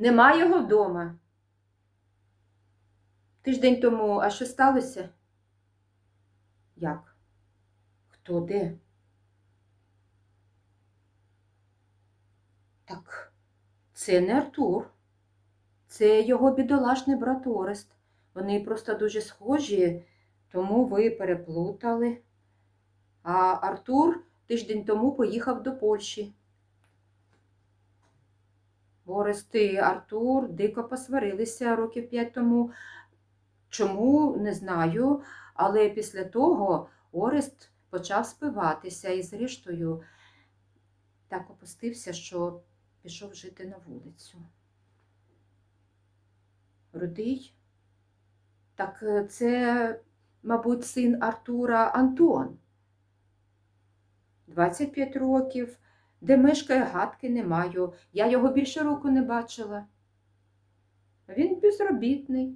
Нема його вдома. Тиждень тому, а що сталося? Як? Хто де? Так, це не Артур. Це його бідолашний брат Орест. Вони просто дуже схожі, тому ви переплутали. А Артур тиждень тому поїхав до Польщі. Орест і Артур дико посварилися років п'ять тому. Чому не знаю, але після того Орест почав спиватися і, зрештою, так опустився, що пішов жити на вулицю. Рудий? Так е, це, мабуть, син Артура Антон. 25 років, де мешкає гадки не маю. Я його більше року не бачила. Він безробітний.